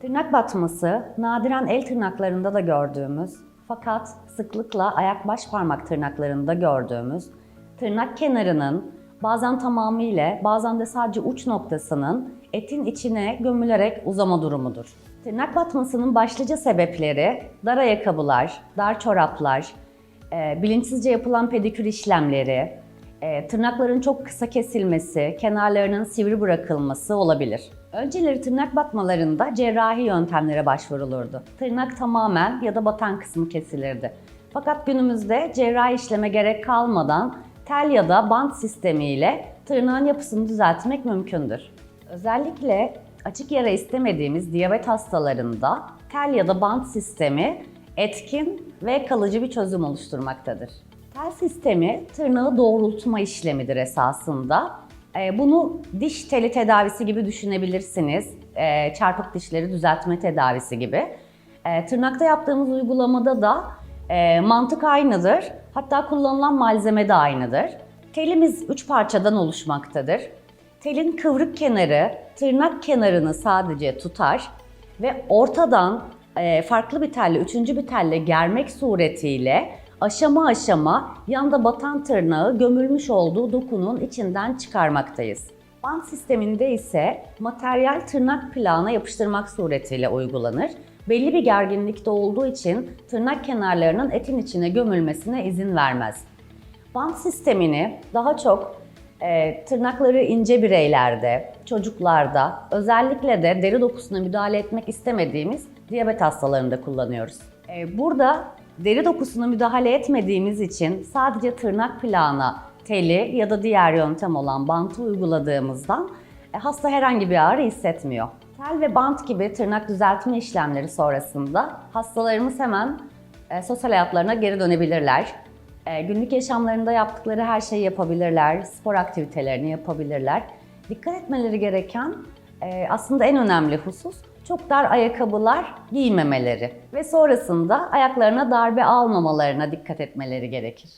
Tırnak batması, nadiren el tırnaklarında da gördüğümüz fakat sıklıkla ayak baş parmak tırnaklarında gördüğümüz tırnak kenarının bazen tamamıyla bazen de sadece uç noktasının etin içine gömülerek uzama durumudur. Tırnak batmasının başlıca sebepleri dar ayakkabılar, dar çoraplar, bilinçsizce yapılan pedikür işlemleri, e, tırnakların çok kısa kesilmesi, kenarlarının sivri bırakılması olabilir. Önceleri tırnak batmalarında cerrahi yöntemlere başvurulurdu. Tırnak tamamen ya da batan kısmı kesilirdi. Fakat günümüzde cerrahi işleme gerek kalmadan tel ya da bant sistemiyle tırnağın yapısını düzeltmek mümkündür. Özellikle açık yara istemediğimiz diyabet hastalarında tel ya da bant sistemi etkin ve kalıcı bir çözüm oluşturmaktadır. Tel sistemi tırnağı doğrultma işlemidir esasında. Ee, Bunu diş teli tedavisi gibi düşünebilirsiniz. Ee, Çarpık dişleri düzeltme tedavisi gibi. Ee, Tırnakta yaptığımız uygulamada da e, mantık aynıdır. Hatta kullanılan malzeme de aynıdır. Telimiz üç parçadan oluşmaktadır. Telin kıvrık kenarı tırnak kenarını sadece tutar ve ortadan e, farklı bir telle, üçüncü bir telle germek suretiyle aşama aşama yanda batan tırnağı gömülmüş olduğu dokunun içinden çıkarmaktayız. Bant sisteminde ise materyal tırnak plağına yapıştırmak suretiyle uygulanır. Belli bir gerginlikte olduğu için tırnak kenarlarının etin içine gömülmesine izin vermez. Bant sistemini daha çok e, tırnakları ince bireylerde, çocuklarda, özellikle de deri dokusuna müdahale etmek istemediğimiz diyabet hastalarında kullanıyoruz. E, burada deri dokusuna müdahale etmediğimiz için sadece tırnak plağına teli ya da diğer yöntem olan bantı uyguladığımızdan e, hasta herhangi bir ağrı hissetmiyor. Tel ve bant gibi tırnak düzeltme işlemleri sonrasında hastalarımız hemen e, sosyal hayatlarına geri dönebilirler. E, günlük yaşamlarında yaptıkları her şeyi yapabilirler, spor aktivitelerini yapabilirler. Dikkat etmeleri gereken aslında en önemli husus çok dar ayakkabılar giymemeleri ve sonrasında ayaklarına darbe almamalarına dikkat etmeleri gerekir.